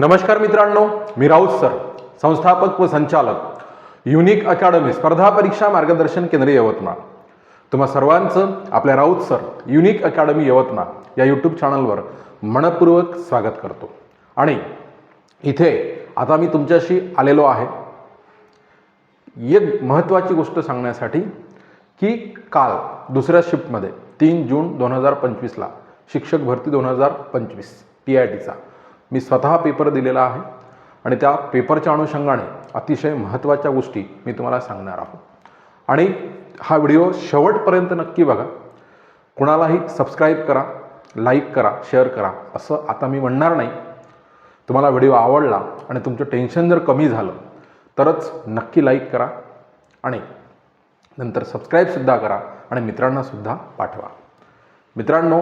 नमस्कार मित्रांनो मी राऊत सर संस्थापक व संचालक युनिक अकॅडमी स्पर्धा परीक्षा मार्गदर्शन केंद्र यवतमाळ. तुम्हा सर्वांचं आपल्या Raut sir unique academy Yavatmal या यूट्यूब चॅनलवर मनपूर्वक स्वागत करतो. आणि इथे आता मी तुमच्याशी आलेलो आहे. एक महत्त्वाची गोष्ट सांगण्यासाठी की काल दुसऱ्या शिफ्टमध्ये तीन जून दोन हजार पंचवीसला शिक्षक भरती दोन हजार पंचवीस टी आय टीचा मी स्वतः पेपर दिलेला आहे आणि त्या पेपरच्या अनुषंगाने अतिशय महत्त्वाच्या गोष्टी मी तुम्हाला सांगणार आहोत. आणि हा व्हिडिओ शेवटपर्यंत नक्की बघा. कुणालाही सबस्क्राईब करा लाईक करा शेअर करा असं आता मी म्हणणार नाही. तुम्हाला व्हिडिओ आवडला आणि तुमचं टेन्शन जर कमी झालं तरच नक्की लाईक करा आणि नंतर सबस्क्राईबसुद्धा करा आणि मित्रांनासुद्धा पाठवा. मित्रांनो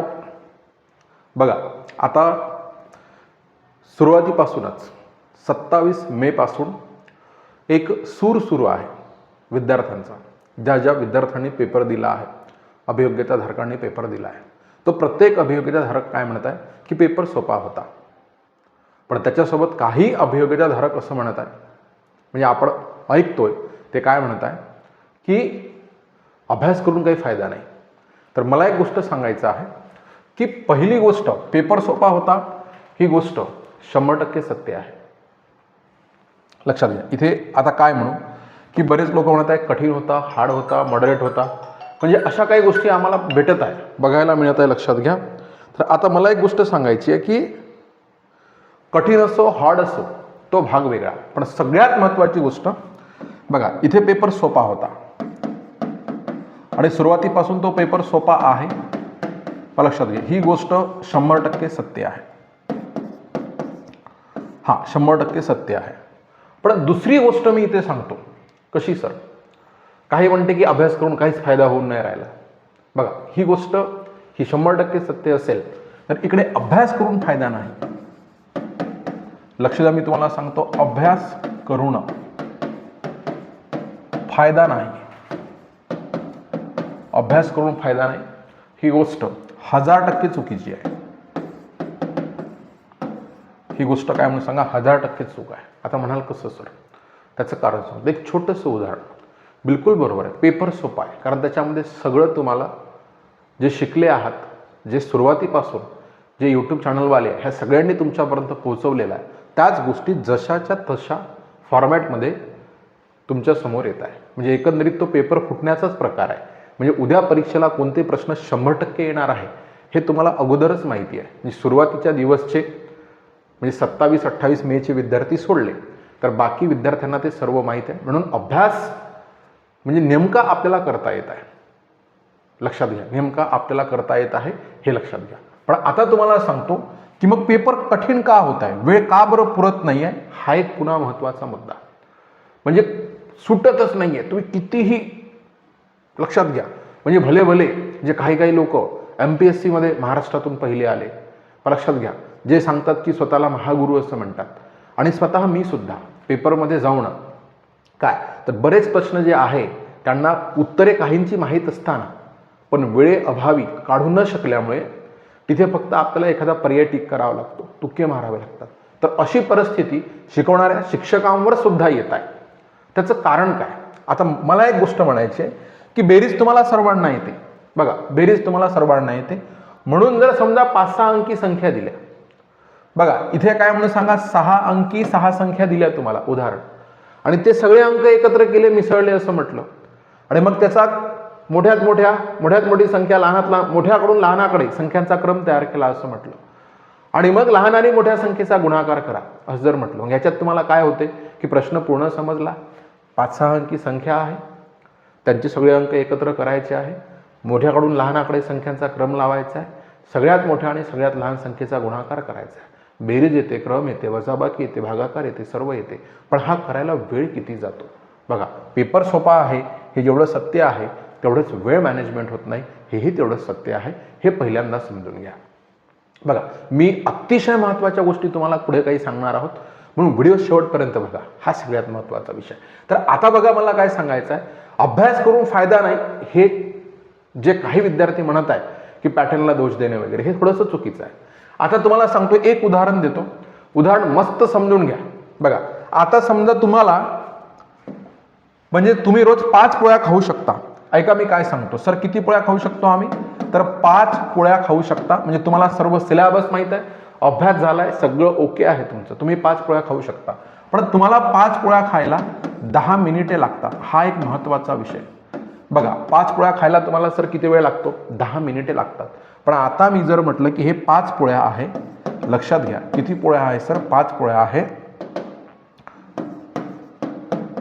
बघा आता सुरुवातीपासूनच सत्तावीस मेपासून एक सूर सुरू आहे विद्यार्थ्यांचा ज्या ज्या विद्यार्थ्यांनी पेपर दिला आहे अभियोग्यताधारकांनी पेपर दिला आहे. तो प्रत्येक अभियोग्यताधारक काय म्हणत आहे? की पेपर सोपा होता. पण त्याच्यासोबत काही अभियोग्यताधारक असं म्हणत आहे म्हणजे आपण ऐकतोय ते काय म्हणत आहे? की अभ्यास करून काही फायदा नाही. तर मला एक गोष्ट सांगायचं आहे की पहिली गोष्ट पेपर सोपा होता ही गोष्ट शंभर टक्के सत्य आहे. लक्षात घ्या. इथे आता काय म्हणू? की बरेच लोक म्हणत आहे कठीण होता हार्ड होता मॉडरेट होता. म्हणजे अशा काही गोष्टी आम्हाला भेटत आहे बघायला मिळत आहे लक्षात घ्या. तर आता मला एक गोष्ट सांगायची आहे की कठीण असो हार्ड असो तो भाग वेगळा. पण सगळ्यात महत्त्वाची गोष्ट बघा इथे पेपर सोपा होता. आणि सुरुवातीपासून तो पेपर सोपा आहे. लक्षात घ्या. ही गोष्ट शंभर टक्के सत्य आहे. हाँ, शंभर टक्के सत्य आहे पण दुसरी गोष्ट मी इथे सांगतो, कशी सर? काही म्हणते की अभ्यास करून काहीच फ़ायदा होऊन नाही राहिला. बघा, ही गोष्ट, ही शंभर टक्के सत्य असेल, तर इकडे अभ्यास करून फ़ायदा नाही. लक्ष द्या मी तुम्हाला सांगतो, अभ्यास करून फ़ायदा नाही. अभ्यास करून फ़ायदा नाही. ही गोष्ट हज़ार टक्के चुकीची आहे. ही गोष्ट काय म्हणून सांगा हजार टक्के चूक आहे. आता म्हणाल कसं सर? त्याचं कारण सांगतो एक छोटंसं उदाहरण. बिलकुल बरोबर आहे. पेपर सोपा आहे. कारण त्याच्यामध्ये सगळं तुम्हाला जे शिकले आहात जे सुरुवातीपासून जे यूट्यूब चॅनलवाले आहे ह्या सगळ्यांनी तुमच्यापर्यंत पोहोचवलेलं आहे. त्याच गोष्टी जशाच्या तशा फॉर्मॅटमध्ये तुमच्यासमोर येत आहे. म्हणजे एकंदरीत तो पेपर फुटण्याचाच प्रकार आहे. म्हणजे उद्या परीक्षेला कोणते प्रश्न शंभर टक्के येणार आहे हे तुम्हाला अगोदरच माहिती आहे. म्हणजे सुरुवातीच्या दिवसचे म्हणजे सत्तावीस अठ्ठावीस मेचे विद्यार्थी सोडले. तर बाकी विद्यार्थ्यांना ते सर्व माहीत आहे. म्हणून अभ्यास म्हणजे नेमका आपल्याला करता येत आहे. लक्षात घ्या. नेमका आपल्याला करता येत आहे हे लक्षात घ्या. पण आता तुम्हाला सांगतो की मग पेपर कठीण का होत आहे? वेळ का बरं पुरत नाही आहे? हा एक पुन्हा महत्त्वाचा मुद्दा. म्हणजे सुटतच नाही आहे. तुम्ही कितीही लक्षात घ्या. म्हणजे भले भले जे काही काही लोक एम पी एस सीमध्ये महाराष्ट्रातून पहिले आले. लक्षात घ्या. जे सांगतात की स्वतःला महागुरू असं म्हणतात. आणि स्वतः मी सुद्धा पेपरमध्ये जाऊन काय? तर बरेच प्रश्न जे आहे त्यांना उत्तरे काहींची माहीत असताना पण वेळेअभावी काढू न शकल्यामुळे तिथे फक्त आपल्याला एखादा पर्यटिक करावा लागतो. तुक्के मारावे लागतात. तर अशी परिस्थिती शिकवणाऱ्या शिक्षकांवर सुद्धा येत आहे. त्याचं कारण काय? आता मला एक गोष्ट म्हणायची आहे की बेरीज तुम्हाला सर्वांना येते. बघा बेरीज तुम्हाला सर्वांना येते. म्हणून जर समजा पाच सहा अंकी संख्या दिल्या बघा इथे काय म्हणून सांगा सहा अंकी सहा संख्या दिल्या तुम्हाला उदाहरण. आणि ते सगळे अंक एकत्र केले मिसळले असं म्हटलं. आणि मग त्याचा मोठ्यात मोठ्या मोठ्यात मोठी संख्या लहानात लहान मोठ्याकडून लहानाकडे संख्यांचा क्रम तयार केला असं म्हटलं. आणि मग लहान आणि मोठ्या संख्येचा गुणाकार करा असं जर म्हटलं. मग याच्यात तुम्हाला काय होते की प्रश्न पूर्ण समजला. पाच सहा अंकी संख्या आहे. त्यांचे सगळे अंक एकत्र करायचे आहे. मोठ्याकडून लहानाकडे संख्यांचा क्रम लावायचा आहे. सगळ्यात मोठ्या आणि सगळ्यात लहान संख्येचा गुणाकार करायचा आहे. बेरीज येते क्रम येते वजाबाकी येते भागाकार येते सर्व येते पण हा करायला वेळ किती जातो? बघा पेपर सोपा आहे हे जेवढं सत्य आहे तेवढंच वेळ मॅनेजमेंट होत नाही हेही तेवढंच सत्य आहे. हे पहिल्यांदा समजून घ्या. बघा मी अतिशय महत्त्वाच्या गोष्टी तुम्हाला पुढे काही सांगणार आहोत. म्हणून व्हिडिओ शेवटपर्यंत बघा हा सगळ्यात महत्त्वाचा विषय. तर आता बघा मला काय सांगायचं आहे. अभ्यास करून फायदा नाही हे जे काही विद्यार्थी म्हणत आहे की पॅटर्नला दोष देणे वगैरे हे थोडंसं चुकीचं आहे. आता तुम्हाला सांगतो एक उदाहरण देतो. उदाहरण मस्त समजून घ्या. बघा आता समजा तुम्हाला म्हणजे तुम्ही रोज पाच पोळ्या खाऊ शकता. ऐका मी काय सांगतो. सर किती पोळ्या खाऊ शकतो आम्ही? तर पाच पोळ्या खाऊ शकता. म्हणजे तुम्हाला सर्व सिलेबस माहीत आहे. अभ्यास झालाय सगळं ओके आहे तुमचं. तुम्ही पाच पोळ्या खाऊ शकता. पण तुम्हाला पाच पोळ्या खायला दहा मिनिटे लागतात. हा एक महत्त्वाचा विषय. बघा पाच पोळ्या खायला तुम्हाला सर किती वेळ लागतो? दहा मिनिटे लागतात. पण आता मी जर म्हटलं की हे पाच पोळ्या आहे लक्षात घ्या. किती पोळ्या आहे सर? पाच पोळ्या आहे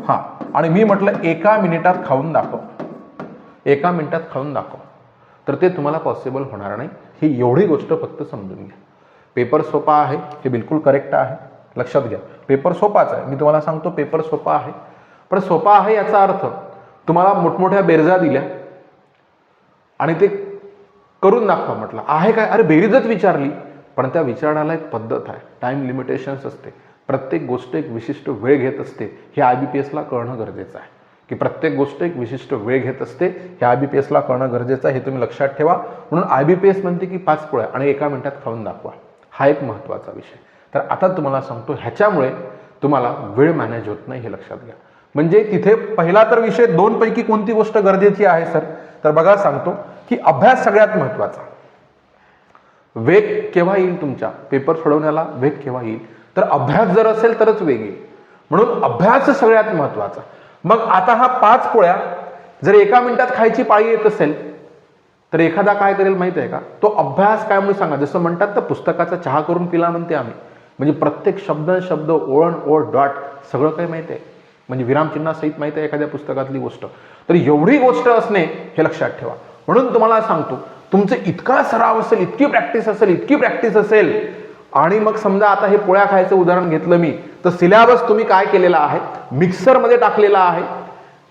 हां. आणि मी म्हटलं एका मिनिटात खाऊन दाखव. एका मिनिटात खाऊन दाखव. तर ते तुम्हाला पॉसिबल होणार नाही. ही एवढी गोष्ट फक्त समजून घ्या. पेपर सोपा आहे. हे बिलकुल करेक्ट आहे. लक्षात घ्या. पेपर सोपाच आहे. मी तुम्हाला सांगतो पेपर सोपा आहे. पण सोपा आहे याचा अर्थ तुम्हाला मोठमोठ्या बेरजा दिल्या आणि ते करून दाखवा म्हटलं. आहे काय? अरे बेरीजच विचारली. पण त्या विचारण्याला एक पद्धत आहे. टाईम लिमिटेशन्स असते. प्रत्येक गोष्ट एक विशिष्ट वेळ घेत असते. हे आय बी पी एसला कळणं गरजेचं आहे. की प्रत्येक गोष्ट एक विशिष्ट वेळ घेत असते. हे आय बी पी एसला कळणं गरजेचं आहे. हे तुम्ही लक्षात ठेवा. म्हणून आय बी पी एस म्हणते की पाच पोळ्या आणि एका मिनिटात खाऊन दाखवा. हा एक महत्त्वाचा विषय. तर आता तुम्हाला सांगतो ह्याच्यामुळे तुम्हाला वेळ मॅनेज होत नाही हे लक्षात घ्या. म्हणजे तिथे पहिला तर विषय दोनपैकी कोणती गोष्ट गरजेची आहे सर? तर बघा सांगतो. की अभ्यास सगळ्यात महत्त्वाचा वेग केव्हा येईल तुमच्या? पेपर सोडवण्याला वेग केव्हा येईल? तर अभ्यास जर असेल तरच वेग येईल. म्हणून अभ्यास सगळ्यात महत्त्वाचा. मग आता हा पाच पोळ्या जर एका मिनिटात खायची पाळी येत असेल तर एखादा काय करेल माहिती आहे का? तो अभ्यास काय म्हणून सांगा? जसं म्हणतात तर पुस्तकाचा चहा करून पिला म्हणते आम्ही. म्हणजे प्रत्येक शब्द शब्द ओळण ओळ डॉट सगळं काही माहिती आहे. म्हणजे विरामचिन्हासहित माहिती आहे एखाद्या पुस्तकातली गोष्ट. तर एवढी गोष्ट असणे हे लक्षात ठेवा. म्हणून तुम्हाला सांगतो तुमचं इतका सराव असेल इतकी प्रॅक्टिस असेल इतकी प्रॅक्टिस असेल. आणि मग समजा आता हे पोळ्या खायचं उदाहरण घेतलं मी तर सिलेबस तुम्ही काय केलेला आहे? मिक्सरमध्ये टाकलेला आहे.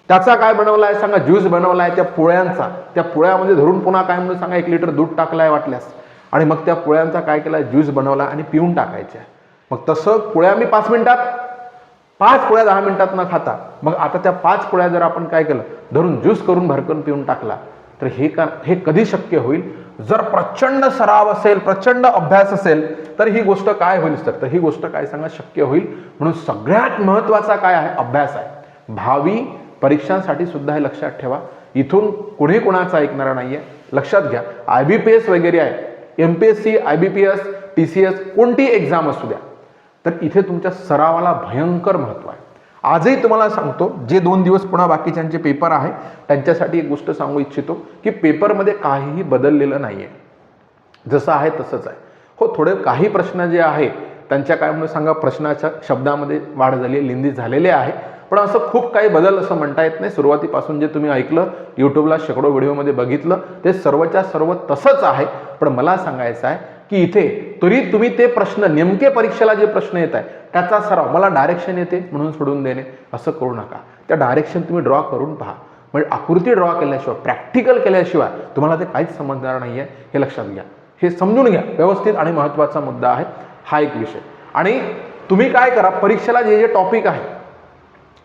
त्याचा काय बनवला आहे सांगा ज्यूस बनवला आहे त्या पोळ्यांचा. त्या पोळ्यामध्ये धरून पुन्हा काय म्हणून सांगा एक लिटर दूध टाकलं आहे वाटल्यास. आणि मग त्या पोळ्यांचा काय केला ज्यूस बनवला आणि पिऊन टाकायच्या मग तसं पोळ्या मी पाच मिनिटात पाच पोळ्या दहा मिनिटात न खाता मग आता त्या पाच पोळ्या जर आपण काय केलं धरून ज्यूस करून भरकन पिऊन टाकला तर हे का हे कधी शक्य होईल? जर प्रचंड सराव असेल प्रचंड अभ्यास असेल तर ही गोष्ट काय होईल सर तर ही गोष्ट काय सांगा शक्य होईल? म्हणून सगळ्यात महत्त्वाचा काय आहे? अभ्यास आहे. भावी परीक्षांसाठी सुद्धा हे लक्षात ठेवा. इथून कुणी कुणाचा ऐकणारा नाही आहे लक्षात घ्या. आय बी पी एस वगैरे आहे. M P S C I B P S T C S कोणती एक्झाम असू द्या. तर इथे तुमच्या सरावाला भयंकर महत्त्व आहे. आजही तुम्हाला सांगतो जे दोन दिवस पुन्हा बाकीच्यांचे पेपर आहे त्यांच्यासाठी एक गोष्ट सांगू इच्छितो की पेपरमध्ये काहीही बदललेलं नाही आहे जसं आहे तसंच आहे. हो थोडे काही प्रश्न जे आहे त्यांच्या काय म्हणून सांगा प्रश्नाच्या शब्दामध्ये वाढ झाली लिंदी झालेले आहे. पण असं खूप काही बदल असं म्हणता येत नाही. सुरुवातीपासून जे तुम्ही ऐकलं यूट्यूबला शेकडो व्हिडिओमध्ये बघितलं ते सर्वच्या सर्व तसंच आहे. पण मला सांगायचं आहे की इथे तरी तुम्ही ते प्रश्न नेमके परीक्षेला जे प्रश्न येत आहे त्याचा सराव मला डायरेक्शन येते म्हणून सोडून देणे असं करू नका. त्या डायरेक्शन तुम्ही ड्रॉ करून पहा. म्हणजे आकृती ड्रॉ केल्याशिवाय प्रॅक्टिकल केल्याशिवाय तुम्हाला ते काहीच समजणार नाही आहे हे लक्षात घ्या. हे समजून घ्या. व्यवस्थित आणि महत्त्वाचा मुद्दा आहे हा एक विषय. आणि तुम्ही काय करा परीक्षेला जे जे टॉपिक आहे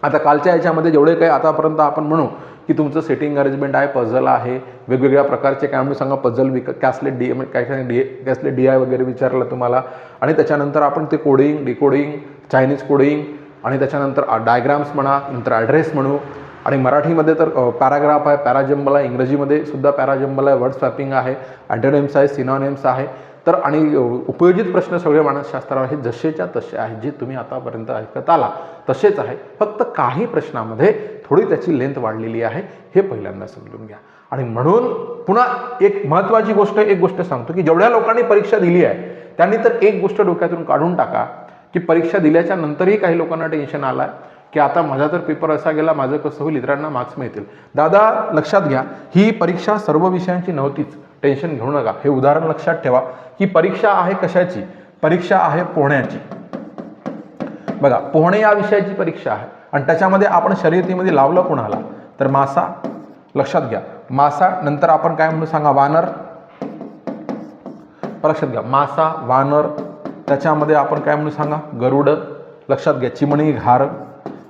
आता कालच्या याच्यामध्ये जेवढे काही आतापर्यंत आपण म्हणू की तुमचं सेटिंग अरेंजमेंट आहे पझल आहे. वेगवेगळ्या प्रकारचे काय म्हणून सांगा पझल विक कॅसलेट म्हणजे डी काय काय डी कॅसलेट डी आय वगैरे विचारलं तुम्हाला. आणि त्याच्यानंतर आपण ते कोडिंग डिकोडिंग चायनीज कोडिंग आणि त्याच्यानंतर डायग्राम्स म्हणा नंतर ॲड्रेस म्हणू. आणि मराठीमध्ये तर पॅराग्राफ आहे पॅराजम्बल आहे. इंग्रजीमध्ये सुद्धा पॅराजम्बल आहे वर्ड स्वॅपिंग आहे. अँटोनेम्स आहे सिनॉनेम्स आहे. तर आणि उपयोजित प्रश्न सगळे मानसशास्त्रावर आहेत जसेच्या तसे आहेत जे तुम्ही आतापर्यंत ऐकत आला तसेच आहे. फक्त काही प्रश्नामध्ये थोडी त्याची लेंथ वाढलेली आहे हे पहिल्यांदा समजून घ्या. आणि म्हणून पुन्हा एक महत्त्वाची गोष्ट एक गोष्ट सांगतो की जेवढ्या लोकांनी परीक्षा दिली आहे त्यांनी तर एक गोष्ट डोक्यातून काढून टाका की परीक्षा दिल्याच्या नंतरही काही लोकांना टेन्शन आलं आहे की आता माझा तर पेपर असा गेला माझं कसं होईल इतरांना मार्क्स मिळतील. दादा लक्षात घ्या ही परीक्षा सर्व विषयांची नव्हतीच. टेन्शन घेऊ नका. हे उदाहरण लक्षात ठेवा की परीक्षा आहे कशाची? परीक्षा आहे पोहण्याची. बघा पोहणे या विषयाची परीक्षा आहे. आणि त्याच्यामध्ये आपण शर्यतीमध्ये लावलं कोणाला? तर मासा लक्षात घ्या. मासा नंतर आपण काय म्हणू सांगा? वानर. लक्षात घ्या. मासा वानर त्याच्यामध्ये आपण काय म्हणू सांगा? गरुड. लक्षात घ्या. चिमणी घार.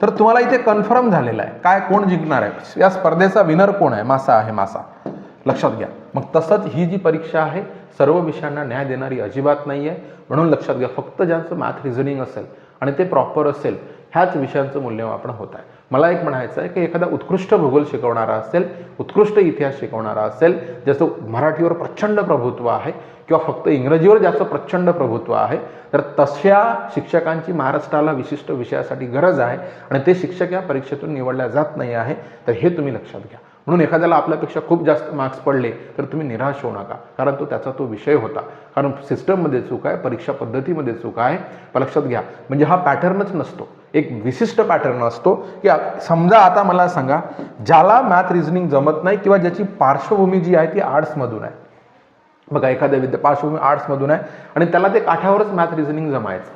तर तुम्हाला इथे कन्फर्म झालेलं आहे. काय कोण जिंकणार आहे? या स्पर्धेचा विनर कोण आहे? मासा आहे मासा. लक्षात घ्या. मग तसंच ही जी परीक्षा आहे सर्व विषयांना न्याय देणारी अजिबात नाही आहे. म्हणून लक्षात घ्या फक्त ज्यांचं मॅथ रिझनिंग असेल आणि ते प्रॉपर असेल ह्याच विषयांचं मूल्यमापन होत आहे. मला एक म्हणायचं आहे की एखादा उत्कृष्ट भूगोल शिकवणारा असेल उत्कृष्ट इतिहास शिकवणारा असेल ज्याचं मराठीवर प्रचंड प्रभुत्व आहे किंवा फक्त इंग्रजीवर ज्याचं प्रचंड प्रभुत्व आहे तर तशा शिक्षकांची महाराष्ट्राला विशिष्ट विषयासाठी गरज आहे आणि ते शिक्षक या परीक्षेतून निवडल्या जात नाही आहे तर हे तुम्ही लक्षात घ्या. म्हणून एखाद्याला आपल्यापेक्षा खूप जास्त मार्क्स पडले तर तुम्ही निराश होऊ नका. कारण तो त्याचा तो विषय होता. कारण सिस्टममध्ये चूक आहे परीक्षा पद्धतीमध्ये चूक आहे. लक्षात घ्या म्हणजे हा पॅटर्नच नसतो. एक विशिष्ट पॅटर्न असतो की समजा आता मला सांगा ज्याला मॅथ रिझनिंग जमत नाही किंवा ज्याची पार्श्वभूमी जी आहे ती आर्ट्समधून आहे. बघा एखाद्या विद्या पार्श्वभूमी आर्ट्समधून आहे आणि त्याला ते काठावरच मॅथ रिझनिंग जमायचं.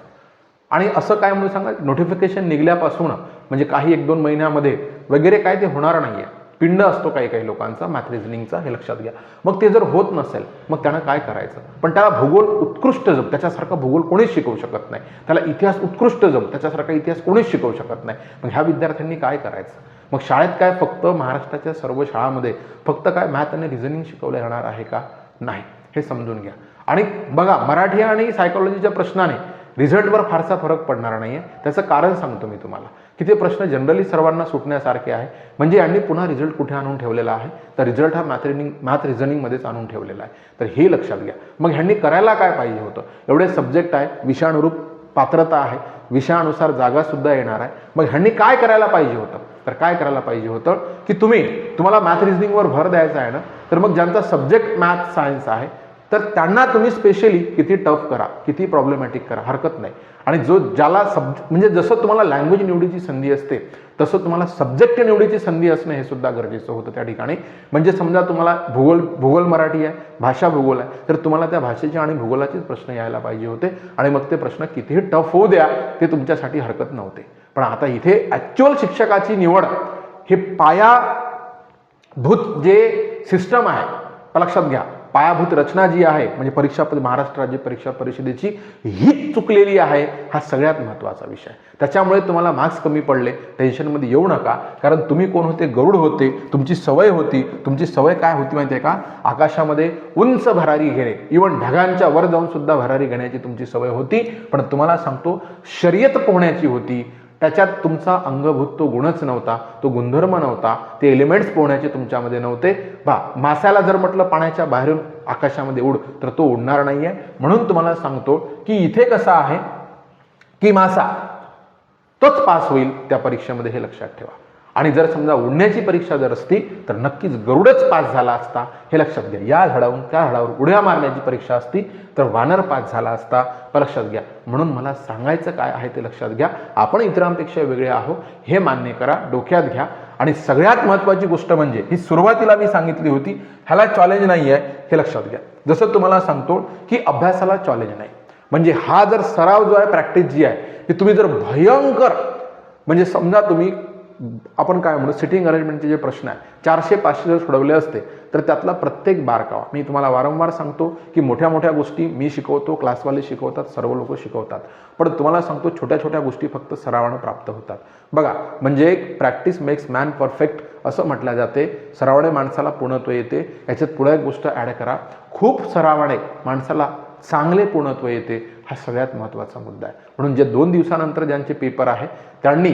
आणि असं काय म्हणून सांगा नोटिफिकेशन निघल्यापासून म्हणजे काही एक दोन महिन्यामध्ये वगैरे काय ते होणार नाही आहे पिंड असतो काही काही लोकांचा मॅथ रिझनिंगचा हे लक्षात घ्या. मग ते जर होत नसेल मग त्यानं काय करायचं? पण त्याला भूगोल उत्कृष्ट जम त्याच्यासारखा भूगोल कोणीच शिकवू शकत नाही. त्याला इतिहास उत्कृष्ट जम त्याच्यासारखा इतिहास कोणीच शिकवू शकत नाही. मग ह्या विद्यार्थ्यांनी काय करायचं? मग शाळेत काय फक्त महाराष्ट्राच्या सर्व शाळांमध्ये फक्त काय मॅथ आणि रिझनिंग शिकवलं जाणार आहे का? नाही. हे समजून घ्या. आणि बघा मराठी आणि सायकोलॉजीच्या प्रश्नाने रिझल्टवर फारसा फरक पडणार नाही आहे त्याचं कारण सांगतो मी तुम्हाला. की ते प्रश्न जनरली सर्वांना सुटण्यासारखे आहे. म्हणजे यांनी पुन्हा रिझल्ट कुठे आणून ठेवलेला आहे? तर रिझल्ट हा मॅथ रिनिंग मॅथ रिझनिंगमध्येच आणून ठेवलेला आहे. तर हे लक्षात घ्या. मग ह्यांनी करायला काय पाहिजे होतं? एवढे सब्जेक्ट आहे विषयानुरूप पात्रता आहे विषयानुसार जागासुद्धा येणार आहे. मग ह्यांनी काय करायला पाहिजे होतं? तर काय करायला पाहिजे होतं? की तुम्ही तुम्हाला मॅथ रिझनिंगवर भर द्यायचा आहे ना तर मग ज्यांचा सब्जेक्ट मॅथ सायन्स आहे तर त्यांना तुम्ही स्पेशली किती टफ करा किती प्रॉब्लेमॅटिक करा हरकत नाही. आणि जो ज्याला सब म्हणजे जसं तुम्हाला लँग्वेज निवडीची संधी असते तसं तुम्हाला सब्जेक्ट निवडीची संधी असणं हे सुद्धा गरजेचं होतं त्या ठिकाणी. म्हणजे समजा तुम्हाला भूगोल भूगोल मराठी आहे भाषा भूगोल आहे तर तुम्हाला त्या भाषेचे आणि भूगोलाचेच प्रश्न यायला पाहिजे होते. आणि मग ते प्रश्न कितीही टफ होऊ द्या ते तुमच्यासाठी हरकत नव्हते. पण आता इथे ॲक्च्युअल शिक्षकाची निवड हे पायाभूत जे सिस्टम आहे लक्षात घ्या. पायाभूत रचना जी आहे म्हणजे परीक्षा महाराष्ट्र राज्य परीक्षा परिषदेची ही चुकलेली आहे हा सगळ्यात महत्त्वाचा विषय त्याच्यामुळे तुम्हाला मार्क्स कमी पडले टेन्शनमध्ये येऊ नका. कारण तुम्ही कोण होते? गरुड होते. तुमची सवय होती. तुमची सवय काय होती माहिती आहे का? आकाशामध्ये उंच भरारी घेणे. इवन ढगांच्या वर जाऊन सुद्धा भरारी घेण्याची तुमची सवय होती. पण तुम्हाला सांगतो शर्यत पोहण्याची होती. त्याच्यात तुमचा अंगभूत तो गुणच नव्हता तो गुणधर्म नव्हता ते एलिमेंट्स पोहण्याचे तुमच्यामध्ये नव्हते. बा मासाला जर म्हटलं पाण्याच्या बाहेरून आकाशामध्ये उड तर तो उडणार नाही आहे म्हणून तुम्हाला सांगतो की इथे कसं आहे की मासा तोच पास होईल त्या परीक्षेमध्ये हे लक्षात ठेवा. आणि जर समजा उडण्याची परीक्षा जर असती तर नक्कीच गरुडच पास झाला असता हे लक्षात घ्या. या झाडावरून त्या झाडावर उड्या मारण्याची परीक्षा असती तर वानर पास झाला असता लक्षात घ्या. म्हणून मला सांगायचं काय आहे ते लक्षात घ्या. आपण इतरांपेक्षा वेगळे आहोत हे मान्य करा डोक्यात घ्या. आणि सगळ्यात महत्त्वाची गोष्ट म्हणजे ही सुरुवातीला मी सांगितली होती ह्याला चॉलेंज नाही आहे हे लक्षात घ्या. जसं तुम्हाला सांगतो की अभ्यासाला चॅलेंज नाही. म्हणजे हा जर सराव जो आहे प्रॅक्टिस जी आहे ती तुम्ही जर भयंकर म्हणजे समजा तुम्ही आपण काय म्हणू सिटिंग अरेंजमेंटचे जे प्रश्न आहे चारशे पाचशे जर सोडवले असते तर त्यातला प्रत्येक बारकावा मी तुम्हाला वारंवार सांगतो की मोठ्या मोठ्या गोष्टी मी शिकवतो क्लासवाले शिकवतात सर्व लोक शिकवतात. पण तुम्हाला सांगतो छोट्या छोट्या गोष्टी फक्त सरावानं प्राप्त होतात. बघा म्हणजे एक प्रॅक्टिस मेक्स मॅन परफेक्ट असं म्हटलं जाते. सरावाने माणसाला पूर्णत्व येते. याच्यात पुढे एक गोष्ट ॲड करा. खूप सरावाने माणसाला चांगले पूर्णत्व येते हा सगळ्यात महत्त्वाचा मुद्दा आहे. म्हणून जे दोन दिवसानंतर ज्यांचे पेपर आहे त्यांनी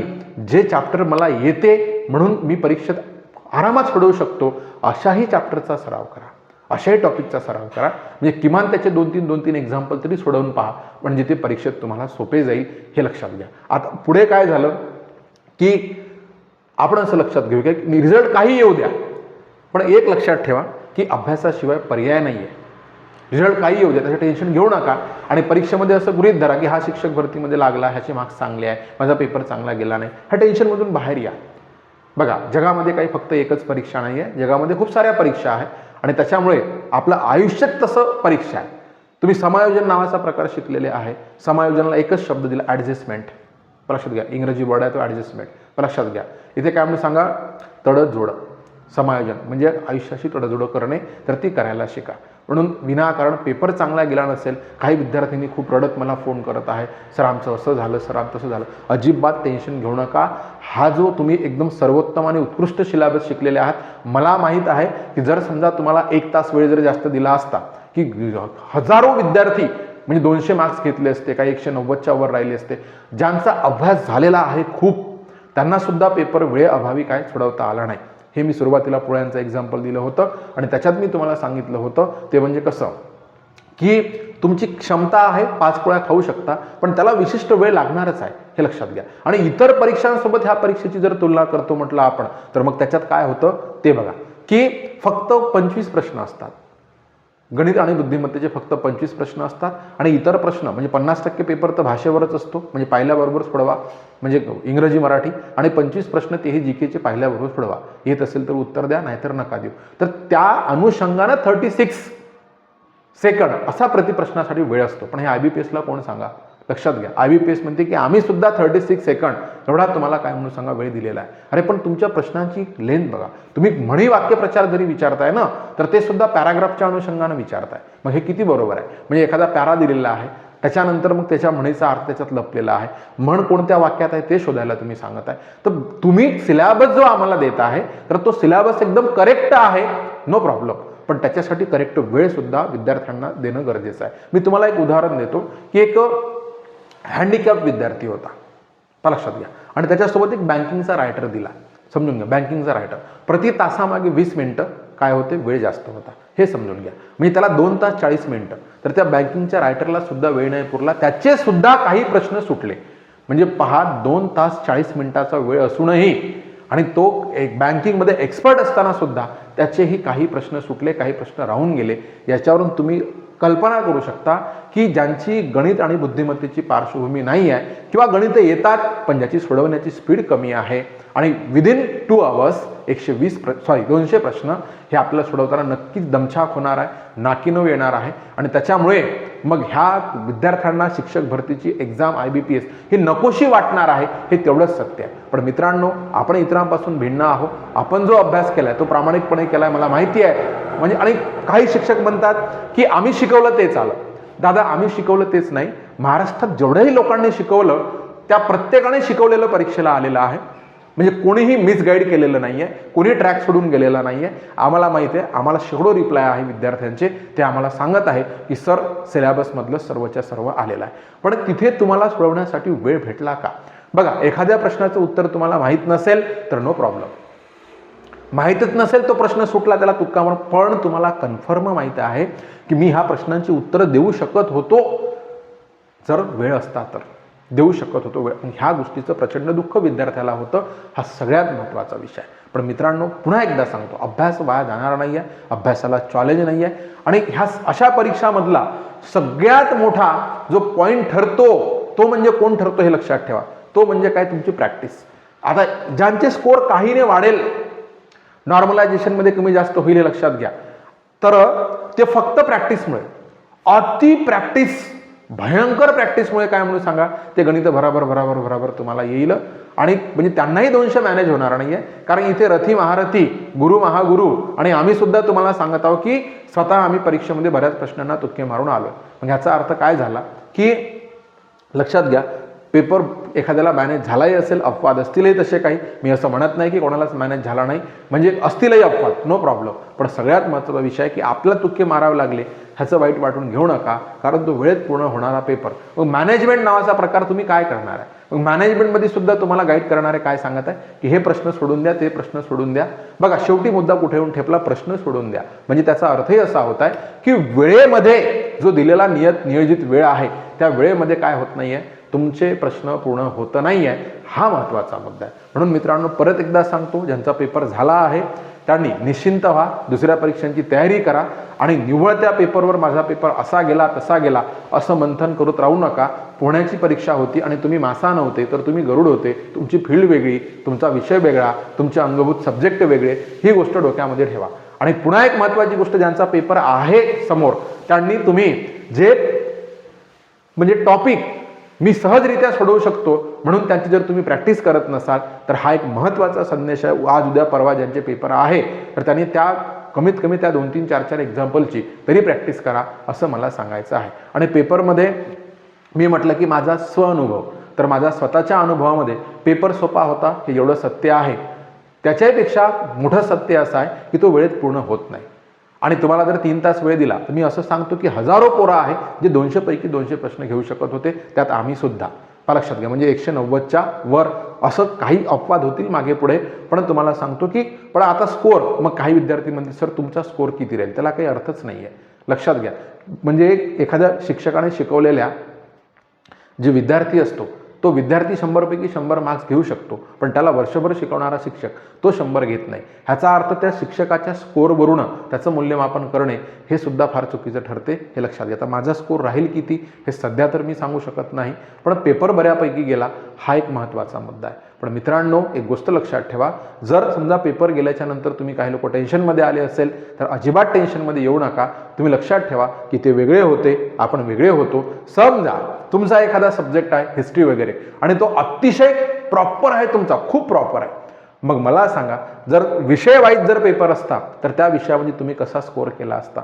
जे चॅप्टर मला येते म्हणून मी परीक्षेत आरामात सोडवू शकतो अशाही चॅप्टरचा सराव करा. अशाही टॉपिकचा सराव करा. म्हणजे किमान त्याचे दोन तीन दोन तीन एक्झाम्पल तरी सोडवून पहा. म्हणजे ते परीक्षेत तुम्हाला सोपे जाईल हे लक्षात घ्या. आता पुढे काय झालं? की आपण असं लक्षात घेऊ की रिझल्ट काही येऊ द्या. पण एक लक्षात ठेवा की अभ्यासाशिवाय पर्याय नाही आहे रिझल्ट काही येऊ द्या त्याचं टेन्शन घेऊ नका. आणि परीक्षेमध्ये असं गृहीत धरा की हा शिक्षक भरतीमध्ये लागला ह्याचे मार्क्स चांगले आहे माझा पेपर चांगला गेला नाही. ह्या टेन्शनमधून बाहेर या. बघा जगामध्ये काही फक्त एकच परीक्षा नाही आहे जगामध्ये खूप साऱ्या परीक्षा आहे आणि त्याच्यामुळे आपलं आयुष्यात तसं परीक्षा आहे. तुम्ही समायोजन नावाचा प्रकार शिकलेले आहे. समायोजनाला एकच शब्द दिला ॲडजस्टमेंट लक्षात घ्या. इंग्रजी वर्ड आहे तो ॲडजस्टमेंट लक्षात घ्या. इथे काय म्हणून सांगा? तडजोड. समायोजन. म्हणजे आयुष्याशी तडजोड करणे तर ती करायला शिका. म्हणून विनाकारण पेपर चांगला गेला नसेल काही विद्यार्थ्यांनी खूप रडत मला फोन करत आहे सर आमचं असं झालं सर आमचं तसं झालं. अजिबात टेन्शन घेऊ नका. हा जो तुम्ही एकदम सर्वोत्तम आणि उत्कृष्ट सिलेबस शिकलेले आहात मला माहीत आहे की जर समजा तुम्हाला एक तास वेळ जर जास्त दिला असता की हजारो विद्यार्थी म्हणजे दोनशे मार्क्स घेतले असते काही एकशे नव्वदच्या वर राहिले असते ज्यांचा अभ्यास झालेला आहे खूप त्यांना सुद्धा पेपर वेळेअभावी काय सोडवता आला नाही. हे मी सुरुवातीला पोळ्यांचं एक्झाम्पल दिलं होतं आणि त्याच्यात मी तुम्हाला सांगितलं होतं ते म्हणजे कसं? की तुमची क्षमता आहे पाच पोळ्या खाऊ शकता पण त्याला विशिष्ट वेळ लागणारच आहे हे लक्षात घ्या. आणि इतर परीक्षांसोबत ह्या परीक्षेची जर तुलना करतो म्हटलं आपण तर मग त्याच्यात काय होतं? ते बघा की फक्त पंचवीस प्रश्न असतात. गणित आणि बुद्धिमत्तेचे फक्त पंचवीस प्रश्न असतात आणि इतर प्रश्न म्हणजे पन्नास टक्के पेपर तर भाषेवरच असतो म्हणजे पाहिल्याबरोबर सोडवा म्हणजे इंग्रजी मराठी आणि पंचवीस प्रश्न तेही जी केचे पाहिल्याबरोबर सोडवा. येत असेल तर उत्तर द्या नाहीतर नका देऊ. तर त्या अनुषंगानं थर्टी सिक्स सेकंड असा प्रतिप्रश्नासाठी वेळ असतो. पण हे आय बी पी एसला कोण सांगा? लक्षात घ्या. आय बी पी एस म्हणते की आम्ही सुद्धा थर्टी सिक्स सेकंड एवढा तुम्हाला काय म्हणून सांगा वेळ दिलेला आहे. अरे पण तुमच्या प्रश्नांची लेंथ बघा. तुम्ही म्हणी वाक्यप्रचार जरी विचारताय ना तर ते सुद्धा पॅराग्राफच्या अनुषंगानं विचारताय. मग हे किती बरोबर आहे? म्हणजे एखादा पॅरा दिलेला आहे त्याच्यानंतर मग त्याच्या म्हणीचा अर्थ त्याच्यात लपलेला आहे. म्हण कोणत्या वाक्यात आहे ते शोधायला तुम्ही सांगत आहे. तर तुम्ही सिलॅबस जो आम्हाला देत आहे तर तो सिलॅबस एकदम करेक्ट आहे. नो प्रॉब्लेम पण त्याच्यासाठी करेक्ट वेळ सुद्धा विद्यार्थ्यांना देणं गरजेचं आहे. मी तुम्हाला एक उदाहरण देतो की एक हँडिकॅप विद्यार्थी होता. त्या लक्षात घ्या. आणि त्याच्यासोबत एक बँकिंगचा रायटर दिला. समजून घ्या बँकिंगचा रायटर प्रति तासामागे वीस मिनटं काय होते? वेळ जास्त होता. हे समजून घ्या. म्हणजे त्याला दोन तास चाळीस मिनटं. तर त्या बँकिंगच्या रायटरला सुद्धा वेळ नाही पुरला. त्याचे सुद्धा काही प्रश्न सुटले. म्हणजे पहा दोन तास चाळीस मिनिटाचा वेळ असूनही आणि तो एक बँकिंगमध्ये एक्सपर्ट असताना सुद्धा त्याचेही काही प्रश्न सुटले काही प्रश्न राहून गेले. याच्यावरून तुम्ही कल्पना करू शकता की ज्यांची गणित आणि बुद्धिमत्तेची पार्श्वभूमी नाही आहे किंवा गणित येतात पण ज्याची सोडवण्याची स्पीड कमी आहे. आणि विदिन टू आवर्स एकशे वीस प्र सॉरी दोनशे प्रश्न हे आपल्याला सोडवताना नक्कीच दमछाक होणार आहे नाकीनव येणार आहे. आणि त्याच्यामुळे मग ह्या विद्यार्थ्यांना शिक्षक भरतीची exam I B P S ही नकोशी वाटणार आहे हे तेवढंच सत्य आहे. पण मित्रांनो आपण इतरांपासून भिन्न आहोत. आपण जो अभ्यास केला आहे तो प्रामाणिकपणे केला आहे मला माहिती आहे. म्हणजे आणि काही शिक्षक म्हणतात की आम्ही शिकवलं तेच आलं. दादा आम्ही शिकवलं तेच नाही. महाराष्ट्रात जेवढ्याही लोकांनी शिकवलं त्या प्रत्येकाने शिकवलेलं परीक्षेला आलेलं आहे. म्हणजे कोणीही मिसगाईड केलेलं नाही आहे कोणी ट्रॅक सोडून गेलेला नाही आहे आम्हाला माहिती आहे आम्हाला शेकडो रिप्लाय आहे विद्यार्थ्यांचे ते आम्हाला सांगत आहे की सर सिलेबसमधलं सर्वच्या सर्व आलेलं आहे. पण तिथे तुम्हाला सोडवण्यासाठी वेळ भेटला का? बघा एखाद्या प्रश्नाचं उत्तर तुम्हाला माहीत नसेल तर नो प्रॉब्लेम माहीतच नसेल तो प्रश्न सुटला त्याला तुक्का म्हणून पण तुम्हाला कन्फर्म माहीत आहे की मी ह्या प्रश्नांची उत्तरं देऊ शकत होतो. जर वेळ असता तर. देऊ शकत होतो. वेळ आणि ह्या गोष्टीचं प्रचंड दुःख विद्यार्थ्याला होतं. हा सगळ्यात महत्त्वाचा विषय. पण मित्रांनो पुन्हा एकदा सांगतो अभ्यास वाया जाणार नाही आहे अभ्यासाला चॅलेंज नाही आहे आणि ह्या अशा परीक्षामधला सगळ्यात मोठा जो पॉईंट ठरतो तो म्हणजे कोण ठरतो हे लक्षात ठेवा. तो म्हणजे काय? तुमची प्रॅक्टिस आता ज्यांचे स्कोर काहीने वाढेल नॉर्मलायझेशनमध्ये कमी जास्त होईल हे लक्षात घ्या. तर ते फक्त प्रॅक्टिसमुळे अति प्रॅक्टिस भयंकर प्रॅक्टिसमुळे काय म्हणून सांगा? ते गणित भराभर भराभर भराभर तुम्हाला येईल. आणि म्हणजे त्यांनाही दोनशे मॅनेज होणार नाही आहे कारण इथे रथी महारथी गुरु महागुरु आणि आम्ही सुद्धा तुम्हाला सांगत आहोत की स्वतः आम्ही परीक्षेमध्ये बऱ्याच प्रश्नांना तुक्के मारून आलो मग ह्याचा अर्थ काय झाला? की लक्षात घ्या पेपर एखाद्याला मॅनेज झालाही असेल अपवाद असतीलही तसे काही मी असं म्हणत नाही की कोणालाच मॅनेज झाला नाही. म्हणजे असतीलही अपवाद नो प्रॉब्लेम पण सगळ्यात महत्त्वाचा विषय आहे की आपल्याला तुक्के मारावे लागले ह्याचं वाईट वाटून घेऊ नका कारण तो वेळेत पूर्ण होणारा पेपर मग मॅनेजमेंट नावाचा प्रकार तुम्ही काय करणार आहे? मग मॅनेजमेंटमध्ये सुद्धा तुम्हाला गाईड करणारे काय सांगत आहे? की हे प्रश्न सोडून द्या ते प्रश्न सोडून द्या. बघा शेवटी मुद्दा कुठे येऊन ठेपला? प्रश्न सोडून द्या. म्हणजे त्याचा अर्थही असा होत आहे की वेळेमध्ये जो दिलेला नियत नियोजित वेळ आहे त्या वेळेमध्ये काय होत नाही आहे तुमचे प्रश्न पूर्ण होत नाही आहे हा महत्त्वाचा मुद्दा आहे. म्हणून मित्रांनो परत एकदा सांगतो ज्यांचा पेपर झाला आहे त्यांनी निश्चिंत व्हा दुसऱ्या परीक्षांची तयारी करा आणि निव्वळ त्या पेपरवर माझा पेपर असा गेला तसा गेला असं मंथन करत राहू नका. पुण्याची परीक्षा होती आणि तुम्ही मासा नव्हते तर तुम्ही गरुड होते. तुमची फील्ड वेगळी तुमचा विषय वेगळा तुमचे अंगभूत सब्जेक्ट वेगळे ही गोष्ट डोक्यामध्ये ठेवा. आणि पुन्हा एक महत्त्वाची गोष्ट ज्यांचा पेपर आहे समोर त्यांनी तुम्ही जे म्हणजे टॉपिक मी सहजरित्या सोडवू शकतो. म्हणून त्यांची जर तुम्ही प्रॅक्टिस करत नसाल तर हा एक महत्त्वाचा संदेश आहे. आज उद्या परवा ज्यांचे पेपर आहे तर त्यांनी त्या कमीत कमी त्या दोन तीन चार चार एक्झाम्पलची तरी प्रॅक्टिस करा असं मला सांगायचं आहे. आणि पेपरमध्ये मी म्हटलं की माझा स्वअनुभव. तर माझा स्वतःच्या अनुभवामध्ये पेपर सोपा होता हे एवढं सत्य आहे. त्याच्यापेक्षा मोठं सत्य असं आहे की तो वेळेत पूर्ण होत नाही. आणि तुम्हाला जर तीन तास वेळ दिला तर मी असं सांगतो की हजारो पोरं आहे जे दोनशेपैकी दोनशे प्रश्न घेऊ शकत होते त्यात आम्ही सुद्धा. लक्षात घ्या म्हणजे एकशे नव्वदच्या वर असं काही अपवाद होतील मागे पुढे पण तुम्हाला सांगतो की पण आता स्कोअर मग काही विद्यार्थी म्हणतील सर तुमचा स्कोअर किती राहील? त्याला काही अर्थच नाही आहे लक्षात घ्या. म्हणजे एखाद्या शिक्षकाने शिकवलेल्या जे विद्यार्थी असतो तो विद्यार्थी शंभरपैकी शंभर मार्क्स घेऊ शकतो पण त्याला वर्षभर शिकवणारा शिक्षक तो शंभर घेत नाही. ह्याचा अर्थ त्या शिक्षकाच्या स्कोअरवरून त्याचं मूल्यमापन करणे हे सुद्धा फार चुकीचं ठरते हे लक्षात घ्या. आता माझा स्कोर राहील किती हे सध्या तर मी सांगू शकत नाही पण पेपर बऱ्यापैकी गेला हा एक महत्त्वाचा मुद्दा आहे. पण मित्रांनो एक गोष्ट लक्षात ठेवा जर समजा पेपर गेल्याच्यानंतर तुम्ही काही लोक टेन्शनमध्ये आले असेल तर अजिबात टेन्शनमध्ये येऊ नका. तुम्ही लक्षात ठेवा की ते वेगळे होते आपण वेगळे होतो. समजा तुमचा एखादा सब्जेक्ट आहे हिस्ट्री वगैरे आणि तो अतिशय प्रॉपर आहे तुमचा खूप प्रॉपर आहे. मग मला सांगा जर विषय वाईज जर पेपर असता तर त्या विषयामध्ये तुम्ही कसा स्कोअर केला असता?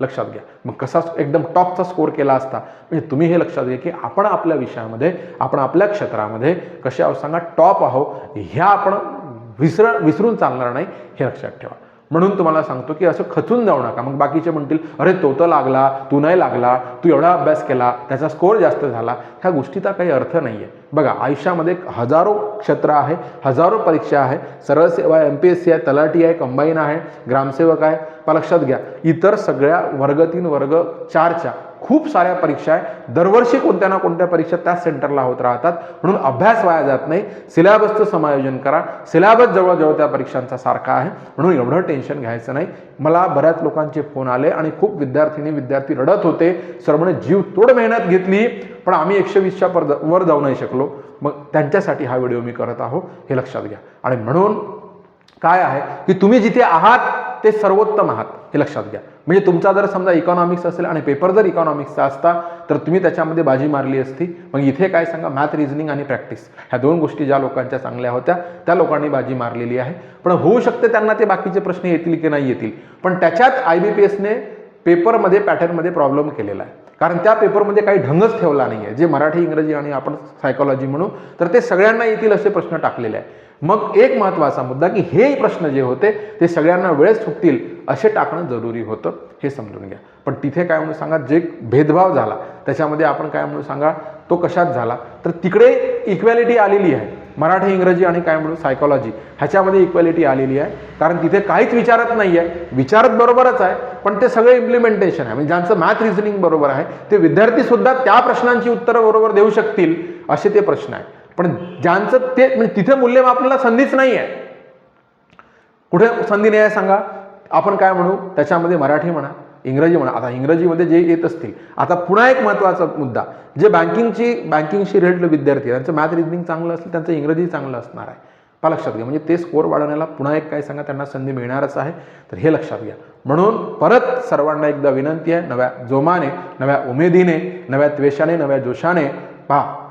लक्षात घ्या. मग कसा एकदम टॉपचा स्कोअर केला असता? म्हणजे तुम्ही हे लक्षात घ्या की आपण आपल्या विषयामध्ये आपण आपल्या क्षेत्रामध्ये कसे आहोत? सांगा टॉप आहो ह्या आपण विसर विसरून चालणार नाही हे लक्षात ठेवा. म्हणून तुम्हाला सांगतो की असं खचून जाऊ नका. मग बाकीचे म्हणतील अरे तो तर लागला तू नाही लागला तू एवढा अभ्यास केला त्याचा स्कोर जास्त झाला. ह्या गोष्टीचा काही अर्थ नाही आहे बघा आयुष्यामध्ये हजारो क्षेत्र आहे हजारो परीक्षा आहे. सरळ सेवा एम पी एस सी आहे तलाठी आहे कंबाईन आहे ग्रामसेवक आहे. पण लक्षात घ्या. इतर सगळ्या वर्ग तीन वर्ग चारच्या खूप साऱ्या परीक्षा आहे. दरवर्षी कोणत्या ना कोणत्या परीक्षा त्याच सेंटरला होत राहतात. म्हणून अभ्यास वाया जात नाही. सिलेबसचं समायोजन करा. सिलेबस जवळजवळ त्या परीक्षांचा सारखा आहे. म्हणून एवढं टेन्शन घ्यायचं नाही. मला बऱ्याच लोकांचे फोन आले आणि खूप विद्यार्थिनी विद्यार्थी रडत होते. सर म्हणे जीव तोड मेहनत घेतली पण आम्ही एकशे वीसच्या पर वर जाऊ नाही शकलो. मग त्यांच्यासाठी हा व्हिडिओ मी करत आहो. हे लक्षात घ्या. आणि म्हणून काय आहे की तुम्ही जिथे आहात ते सर्वोत्तम आहात. हे लक्षात घ्या. म्हणजे तुमचा जर समजा इकॉनॉमिक्स असेल आणि पेपर जर इकॉनॉमिक्सचा असता तर तुम्ही त्याच्यामध्ये बाजी मारली असती. मग इथे काय सांगा? मॅथ रिझनिंग आणि प्रॅक्टिस ह्या दोन गोष्टी ज्या लोकांच्या चांगल्या होत्या त्या लोकांनी बाजी मारलेली आहे. पण होऊ शकते त्यांना ते बाकीचे प्रश्न येतील की नाही येतील. पण त्याच्यात आय बी पी एसने पेपरमध्ये पॅटर्नमध्ये प्रॉब्लेम केलेला आहे. कारण त्या पेपरमध्ये काही ढंगच ठेवला नाही आहे जे मराठी इंग्रजी आणि आपण सायकॉलॉजी म्हणू तर ते सगळ्यांना येतील असे प्रश्न टाकलेले आहे मग एक महत्त्वाचा मुद्दा की हे प्रश्न जे होते ते सगळ्यांना वेळेत चुकतील असे टाकणं जरुरी होतं हे समजून घ्या. पण तिथे काय म्हणून सांगा जे भेदभाव झाला त्याच्यामध्ये आपण काय म्हणून सांगा तो कशात झाला? तर तिकडे इक्वॅलिटी आलेली आहे. मराठी इंग्रजी आणि काय म्हणून सायकॉलॉजी ह्याच्यामध्ये इक्वॅलिटी आलेली आहे. कारण तिथे काहीच विचारत नाही आहे विचारत बरोबरच आहे पण ते सगळे इम्प्लिमेंटेशन आहे. म्हणजे ज्यांचं मॅथ रिझनिंग बरोबर आहे ते विद्यार्थीसुद्धा त्या प्रश्नांची उत्तरं बरोबर देऊ शकतील असे ते प्रश्न आहे. पण ज्यांचं ते म्हणजे तिथे मूल्यमापनाला संधीच नाही आहे कुठे संधी नाही आहे सांगा? आपण काय म्हणू? त्याच्यामध्ये मराठी म्हणा इंग्रजी म्हणा. आता इंग्रजीमध्ये जे येत असतील आता पुन्हा एक महत्त्वाचा मुद्दा. जे बँकिंगची बँकिंगशी रिलेटेड विद्यार्थी त्यांचं मॅथ रिजनिंग चांगलं असेल त्यांचं इंग्रजी चांगलं असणार आहे. पहा लक्षात घ्या. म्हणजे ते स्कोर वाढवण्याला पुन्हा एक काय सांगा? त्यांना संधी मिळणारच आहे. तर हे लक्षात घ्या. म्हणून परत सर्वांना एकदा विनंती आहे नव्या जोमाने नव्या उमेदीने नव्या त्वेषाने नव्या जोशाने पहा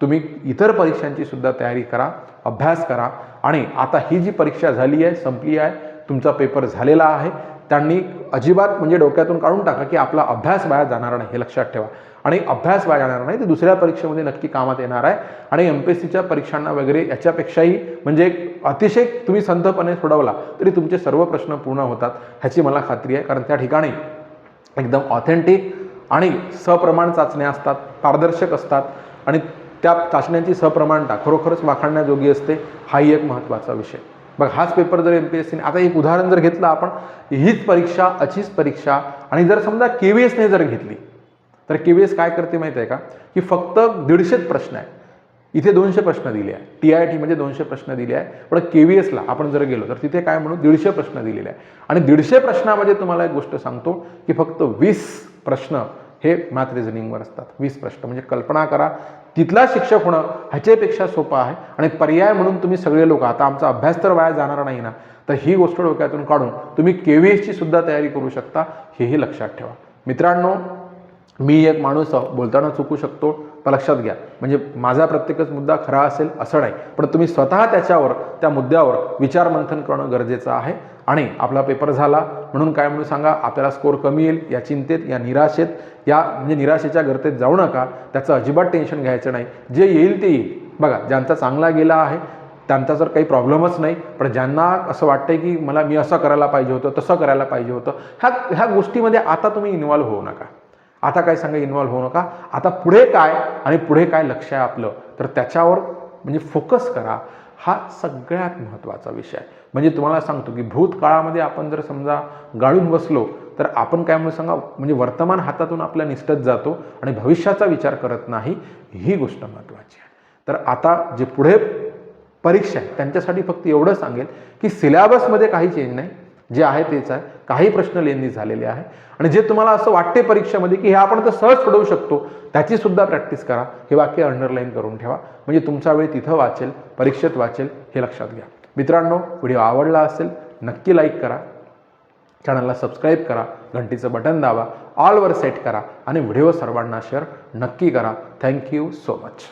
तुम्ही इतर परीक्षांची सुद्धा तयारी करा अभ्यास करा. आणि आता ही जी परीक्षा झाली आहे संपली आहे तुमचा पेपर झालेला आहे त्यांनी अजिबात म्हणजे डोक्यातून काढून टाका की आपला अभ्यास वाया जाणार नाही हे लक्षात ठेवा. आणि अभ्यास वाया जाणार नाही ते दुसऱ्या परीक्षेमध्ये नक्की कामात येणार आहे. आणि एम पी एस सीच्या परीक्षांना वगैरे याच्यापेक्षाही म्हणजे अतिशय तुम्ही संथपणे सोडवला तरी तुमचे सर्व प्रश्न पूर्ण होतात ह्याची मला खात्री आहे. कारण त्या ठिकाणी एकदम ऑथेंटिक आणि सप्रमाण चाचण्या असतात पारदर्शक असतात. आणि त्या चाचण्यांची सप्रमाणता खरोखरच वाखाणण्याजोगी असते हाही एक महत्त्वाचा विषय. बघ हाच पेपर जर एम पी एस सीने आता एक उदाहरण जर घेतलं आपण हीच परीक्षा अशीच परीक्षा आणि जर समजा के व्ही एसने जर घेतली तर के व्ही एस काय करते माहिती आहे का? की फक्त दीडशेच प्रश्न आहे. इथे दोनशे प्रश्न दिले आहे. टी आय टीमध्ये दोनशे प्रश्न दिले आहे. पण के व्ही एसला आपण जर गेलो तर तिथे काय म्हणू? दीडशे प्रश्न दिलेले आहे. आणि दीडशे प्रश्नामध्ये तुम्हाला एक गोष्ट सांगतो की फक्त वीस प्रश्न हे मॅथ रिझनिंगवर असतात. वीस प्रश्न म्हणजे कल्पना करा तिथला शिक्षक होणं ह्याच्यापेक्षा सोपं आहे. आणि पर्याय म्हणून तुम्ही सगळे लोक आता आमचा अभ्यास तर वाया जाणार नाही ना तर ही गोष्ट डोक्यातून काढून तुम्ही के व्ही एसची सुद्धा तयारी करू शकता हेही लक्षात ठेवा. मित्रांनो मी एक माणूस बोलताना चुकू शकतो पण लक्षात घ्या. म्हणजे माझा प्रत्येकच मुद्दा खरा असेल असं नाही. पण तुम्ही स्वतः त्याच्यावर त्या मुद्द्यावर विचारमंथन करणं गरजेचं आहे. आणि आपला पेपर झाला म्हणून काय म्हणून सांगा आपल्याला स्कोर कमी येईल या चिंतेत या निराशेत या म्हणजे निराशेच्या गर्तेत जाऊ नका. त्याचं अजिबात टेन्शन घ्यायचं नाही. जे येईल ते येईल. बघा ज्यांचा चांगला गेला आहे त्यांचा जर काही प्रॉब्लेमच नाही. पण ज्यांना असं वाटतंय की मला मी असं करायला पाहिजे होतं तसं करायला पाहिजे होतं ह्या ह्या गोष्टीमध्ये आता तुम्ही इन्वॉल्व्ह होऊ नका. आता काय सांगा इन्व्हॉल्व्ह होऊ नका. आता पुढे काय आणि पुढे काय लक्ष आहे आपलं तर त्याच्यावर म्हणजे फोकस करा. हा सगळ्यात महत्त्वाचा विषय. आहे म्हणजे तुम्हाला सांगतो की भूतकाळामध्ये आपण जर समजा गाळून बसलो तर आपण काय म्हणून सांगा म्हणजे वर्तमान हातातून आपल्या निष्ठत जातो आणि भविष्याचा विचार करत नाही ही गोष्ट महत्त्वाची आहे. तर आता जे पुढे परीक्षा आहे त्यांच्यासाठी फक्त एवढं सांगेल की सिलेबसमध्ये काही चेंज नाही. जे आहे तेच आहे. काही प्रश्न लेंदी झालेले आहे. आणि जे तुम्हाला असं वाटते परीक्षेमध्ये की हे आपण तर सहज सोडवू शकतो त्याची सुद्धा प्रॅक्टिस करा. हे वाक्य अंडरलाईन करून ठेवा. म्हणजे तुमचा वेळ तिथं वाचेल परीक्षेत वाचेल हे लक्षात घ्या. मित्रांनो व्हिडिओ आवडला असेल नक्की लाईक करा. चॅनलला सबस्क्राईब करा. घंटीचं बटन दाबा. ऑलवर सेट करा. आणि व्हिडिओ सर्वांना शेअर नक्की करा. Thank you so much